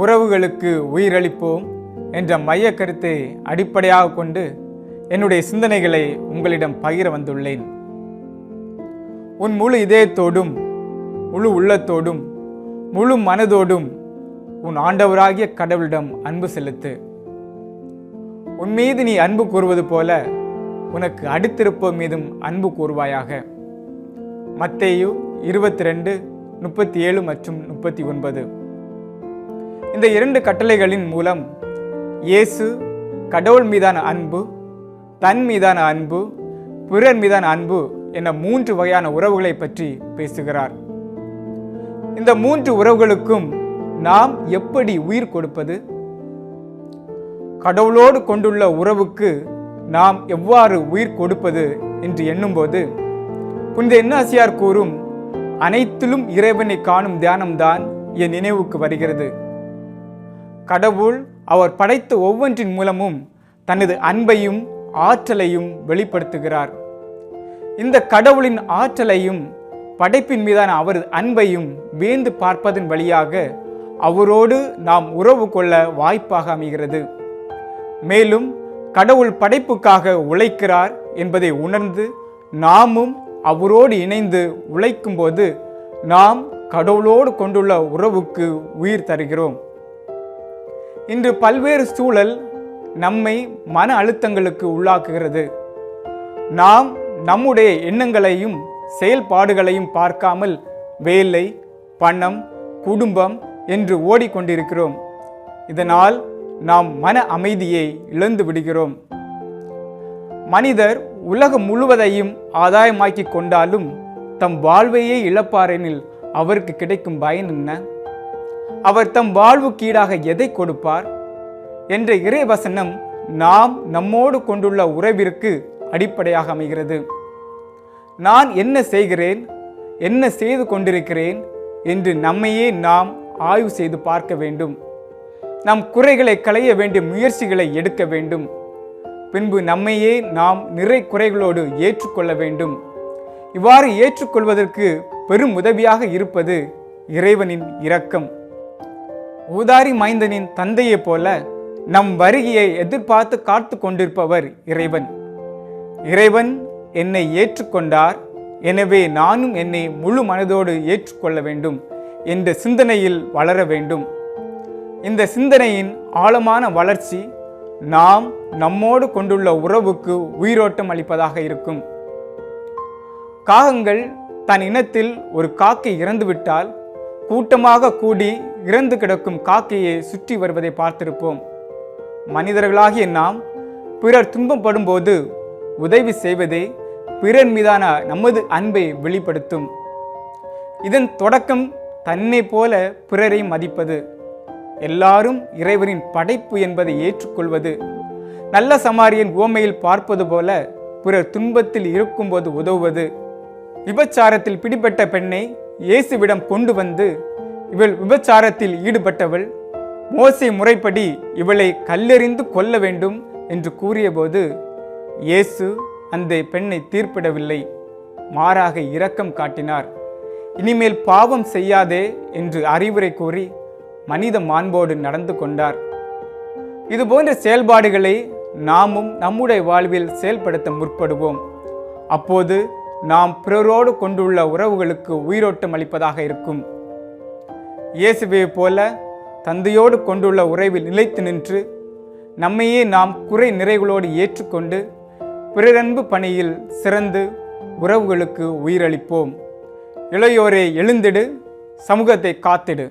உறவுகளுக்கு உயிரளிப்போம் என்ற மைய கருத்தை அடிப்படையாக கொண்டு என்னுடைய சிந்தனைகளை உங்களிடம் பகிர வந்துள்ளேன். உன் முழு இதயத்தோடும் முழு உள்ளத்தோடும் முழு மனதோடும் உன் ஆண்டவராகிய கடவுளிடம் அன்பு செலுத்து. உன் மீது நீ அன்பு கூறுவது போல உனக்கு அடுத்திருப்போர் மீதும் அன்பு கூறுவாயாக. மத்தேயு இருபத்தி ரெண்டு முப்பத்தி ஏழு மற்றும் முப்பத்தி ஒன்பது. இந்த இரண்டு கட்டளைகளின் மூலம் இயேசு கடவுள் மீதான அன்பு தன் மீதான அன்பு பிறர் மீதான அன்பு என மூன்று வகையான உறவுகளை பற்றி பேசுகிறார். இந்த மூன்று உறவுகளுக்கும் நாம் எப்படி உயிர் கொடுப்பது? கடவுளோடு கொண்டுள்ள உறவுக்கு நாம் எவ்வாறு உயிர் கொடுப்பது என்று எண்ணும்போது புனித என்னாசியார் கூறும் அனைத்திலும் இறைவனை காணும் தியானம்தான் என் நினைவுக்கு வருகிறது. கடவுள் அவர் படைத்த ஒவ்வொன்றின் மூலமும் தனது அன்பையும் ஆற்றலையும் வெளிப்படுத்துகிறார். இந்த கடவுளின் ஆற்றலையும் படைப்பின் மீதான அவரது அன்பையும் வேந்து பார்ப்பதன் வழியாக அவரோடு நாம் உறவு கொள்ள வாய்ப்பாக அமைகிறது. மேலும் கடவுள் படைப்புக்காக உழைக்கிறார் என்பதை உணர்ந்து நாமும் அவரோடு இணைந்து உழைக்கும்போது நாம் கடவுளோடு கொண்டுள்ள உறவுக்கு உயிர் தருகிறோம். இன்று பல்வேறு சூழல் நம்மை மன அழுத்தங்களுக்கு உள்ளாக்குகிறது. நாம் நம்முடைய எண்ணங்களையும் செயல்பாடுகளையும் பார்க்காமல் வேலை பணம் குடும்பம் என்று ஓடிக்கொண்டிருக்கிறோம். இதனால் நாம் மன அமைதியை இழந்து விடுகிறோம். மனிதர் உலகம் முழுவதையும் ஆதாயமாக்கி கொண்டாலும் தம் வாழ்வையே இழப்பாரெனில் அவருக்கு கிடைக்கும் பயன் என்ன? அவர் தம் வாழ்வுக்கீடாக எதை கொடுப்பார்? என்ற இறைவசனம் நாம் நம்மோடு கொண்டுள்ள உறவிற்கு அடிப்படையாக அமைகிறது. நான் என்ன செய்கிறேன்? என்ன செய்து கொண்டிருக்கிறேன்? என்று நம்மையே நாம் ஆய்வு செய்து பார்க்க வேண்டும். நம் குறைகளை களைய வேண்டிய முயற்சிகளை எடுக்க வேண்டும். பின்பு நம்மையே நாம் நிறை குறைகளோடு ஏற்றுக்கொள்ள வேண்டும். இவ்வாறு ஏற்றுக்கொள்வதற்கு பெரும் உதவியாக இருப்பது இறைவனின் இரக்கம். ஊதாரி மைந்தனின் தந்தையைப் போல நம் வருகையை எதிர்பார்த்து காத்து கொண்டிருப்பவர் இறைவன். இறைவன் என்னை ஏற்றுக்கொண்டார். எனவே நானும் என்னை முழு மனதோடு ஏற்றுக்கொள்ள வேண்டும் என்ற சிந்தனையில் வளர வேண்டும். இந்த சிந்தனையின் ஆழமான வளர்ச்சி நாம் நம்மோடு கொண்டுள்ள உறவுக்கு உயிரோட்டம் அளிப்பதாக இருக்கும். காகங்கள் தன் இனத்தில் ஒரு காக்கை இறந்துவிட்டால் கூட்டமாக கூடி இறந்து கிடக்கும் காக்கையை சுற்றி வருவதை பார்த்திருப்போம். மனிதர்களாகிய நாம் பிறர் துன்பப்படும் போது உதவி செய்வதே பிறர் மீதான நமது அன்பை வெளிப்படுத்தும். இதன் தொடக்கம் தன்னை போல பிறரை மதிப்பது. எல்லாரும் இறைவனின் படைப்பு என்பதை ஏற்றுக்கொள்வது. நல்ல சமாரியன் ஓமையில் பார்ப்பது போல பிறர் துன்பத்தில் இருக்கும்போது உதவுவது. விபச்சாரத்தில் பிடிபட்ட பெண்ணை இயேசுவிடம் கொண்டு வந்து இவள் விபச்சாரத்தில் ஈடுபட்டவள் மோசை முறைப்படி இவளை கல்லெறிந்து கொல்ல வேண்டும் என்று கூறியபோது இயேசு அந்த பெண்ணை தீர்ப்பிடவில்லை மாறாக இரக்கம் காட்டினார். இனிமேல் பாவம் செய்யாதே என்று அறிவுரை கூறி மனித மாண்போடு நடந்து கொண்டார். இதுபோன்ற செயல்பாடுகளை நாமும் நம்முடைய வாழ்வில் செயல்படுத்த முற்படுவோம். அப்போது நாம் பிறரோடு கொண்டுள்ள உறவுகளுக்கு உயிரோட்டம் அளிப்பதாக இருக்கும். இயேசுவை போல தந்தையோடு கொண்டுள்ள உறவில் நிலைத்து நின்று நம்மையே நாம் குறை நிறைகளோடு ஏற்றுக்கொண்டு பிறரன்பு பணியில் சிறந்து உறவுகளுக்கு உயிரளிப்போம். இளையோரே எழுந்திடு சமூகத்தை காத்திடு.